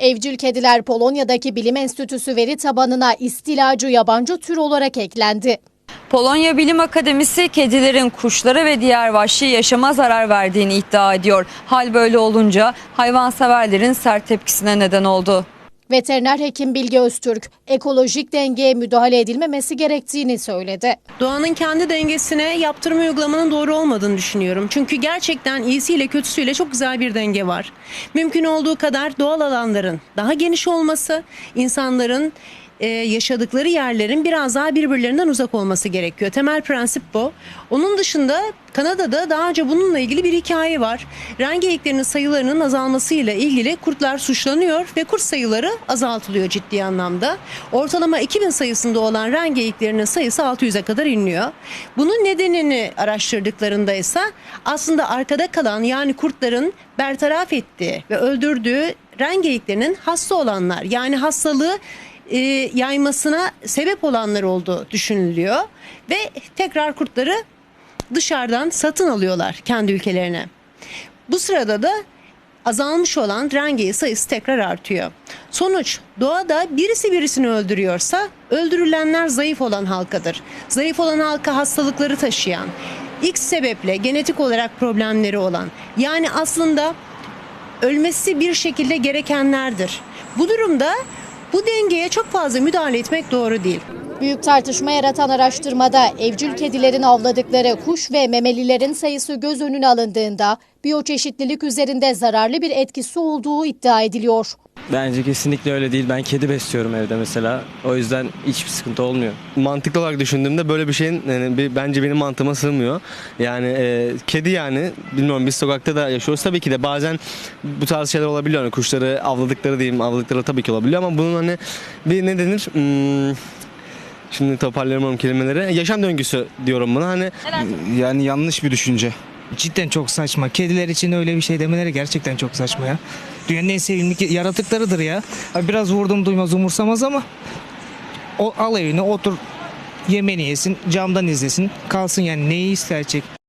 Evcil kediler Polonya'daki bilim enstitüsü veri tabanına istilacı yabancı tür olarak eklendi. Polonya Bilim Akademisi kedilerin kuşlara ve diğer vahşi yaşama zarar verdiğini iddia ediyor. Hal böyle olunca hayvanseverlerin sert tepkisine neden oldu. Veteriner hekim Bilge Öztürk, ekolojik dengeye müdahale edilmemesi gerektiğini söyledi. Doğanın kendi dengesine yaptırım uygulamanın doğru olmadığını düşünüyorum. Çünkü gerçekten iyisiyle kötüsüyle çok güzel bir denge var. Mümkün olduğu kadar doğal alanların daha geniş olması, insanların e, yaşadıkları yerlerin biraz daha birbirlerinden uzak olması gerekiyor. Temel prensip bu. Onun dışında Kanada'da daha önce bununla ilgili bir hikaye var. Rengeyiklerinin sayılarının azalmasıyla ilgili kurtlar suçlanıyor ve kurt sayıları azaltılıyor ciddi anlamda. Ortalama 2000 sayısında olan rengeyiklerinin sayısı 600'e kadar inliyor. Bunun nedenini araştırdıklarında ise aslında arkada kalan yani kurtların bertaraf ettiği ve öldürdüğü rengeyiklerinin hasta olanlar yani hastalığı e, yaymasına sebep olanlar olduğu düşünülüyor ve tekrar kurtları dışarıdan satın alıyorlar kendi ülkelerine. Bu sırada da azalmış olan rengeyi sayısı tekrar artıyor. Sonuç doğada birisi birisini öldürüyorsa öldürülenler zayıf olan halkadır. Zayıf olan halka hastalıkları taşıyan, X sebeple genetik olarak problemleri olan yani aslında ölmesi bir şekilde gerekenlerdir. Bu durumda bu dengeye çok fazla müdahale etmek doğru değil. Büyük tartışma yaratan araştırmada evcil kedilerin avladıkları kuş ve memelilerin sayısı göz önüne alındığında biyoçeşitlilik üzerinde zararlı bir etkisi olduğu iddia ediliyor. Bence kesinlikle öyle değil. Ben kedi besliyorum evde mesela. O yüzden hiçbir sıkıntı olmuyor. mantıklı olarak düşündüğümde böyle bir şeyin yani bir- bence benim mantığıma sığmıyor. Yani e, kedi yani bilmiyorum biz sokakta da yaşıyoruz tabii ki de bazen bu tarz şeyler olabiliyor. Hani kuşları avladıkları diyeyim avladıkları tabii ki olabiliyor ama bunun hani bir ne denir? Hmm, şimdi toparlayamıyorum kelimeleri. Yaşam döngüsü diyorum buna. Hani Yani yanlış bir düşünce. Cidden çok saçma. Kediler için öyle bir şey demeleri gerçekten çok saçma ya. Dünyanın en sevimli yaratıklarıdır ya. Biraz vurdum duymaz umursamaz ama o al evine otur yemeğini yesin camdan izlesin kalsın yani neyi ister çek.